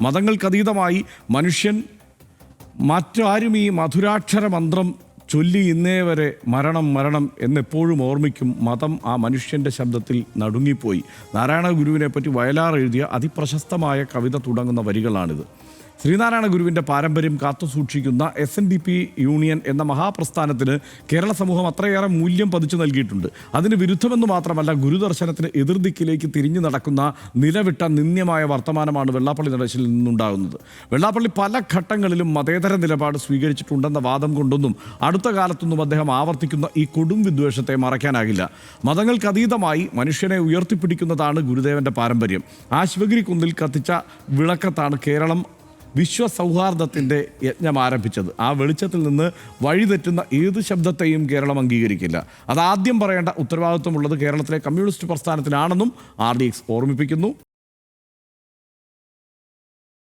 മതങ്ങൾക്കതീതമായി മനുഷ്യൻ മറ്റാരും ഈ മധുരാക്ഷര മന്ത്രം ചൊല്ലി ഇന്നേ വരെ മരണം മരണം എന്നെപ്പോഴും ഓർമ്മിക്കും. മതം ആ മനുഷ്യന്റെ ശബ്ദത്തിൽ നടുങ്ങിപ്പോയി. നാരായണ ഗുരുവിനെ പറ്റി വയലാർ എഴുതിയ അതിപ്രശസ്തമായ കവിത തുടങ്ങുന്ന വരികളാണിത്. ശ്രീനാരായണ ഗുരുവിന്റെ പാരമ്പര്യം കാത്തുസൂക്ഷിക്കുന്ന S N D P union എന്ന മഹാപ്രസ്ഥാനത്തിന് കേരള സമൂഹം അത്രയേറെ മൂല്യം പതിച്ചു നൽകിയിട്ടുണ്ട്. അതിന് വിരുദ്ധമെന്ന് മാത്രമല്ല ഗുരുദർശനത്തിന് എതിർദിക്കിലേക്ക് തിരിഞ്ഞു നടക്കുന്ന നിലവിട്ട നിന്ദ്യമായ വർത്തമാനമാണ് വെള്ളാപ്പള്ളി നടേശിൽ നിന്നുണ്ടാകുന്നത്. വെള്ളാപ്പള്ളി പല ഘട്ടങ്ങളിലും മതേതര നിലപാട് സ്വീകരിച്ചിട്ടുണ്ടെന്ന വാദം കൊണ്ടൊന്നും അടുത്ത കാലത്തൊന്നും അദ്ദേഹം ആവർത്തിക്കുന്ന ഈ കൊടും വിദ്വേഷത്തെ മറയ്ക്കാനാകില്ല. മതങ്ങൾക്കതീതമായി മനുഷ്യനെ ഉയർത്തിപ്പിടിക്കുന്നതാണ് ഗുരുദേവന്റെ പാരമ്പര്യം. ആ ശിവഗിരി കുന്നിൽ കത്തിച്ച വിളക്കത്താണ് കേരളം വിശ്വസൗഹാർദ്ദത്തിന്റെ യജ്ഞം ആരംഭിച്ചത്. ആ വെളിച്ചത്തിൽ നിന്ന് വഴിതെറ്റുന്ന ഏത് ശബ്ദത്തെയും കേരളം അംഗീകരിക്കില്ല. അതാദ്യം പറയേണ്ട ഉത്തരവാദിത്വമുള്ളത് കേരളത്തിലെ കമ്മ്യൂണിസ്റ്റ് പ്രസ്ഥാനത്തിനാണെന്നും ആർ ഡി എക്സ് ഓർമ്മിപ്പിക്കുന്നു.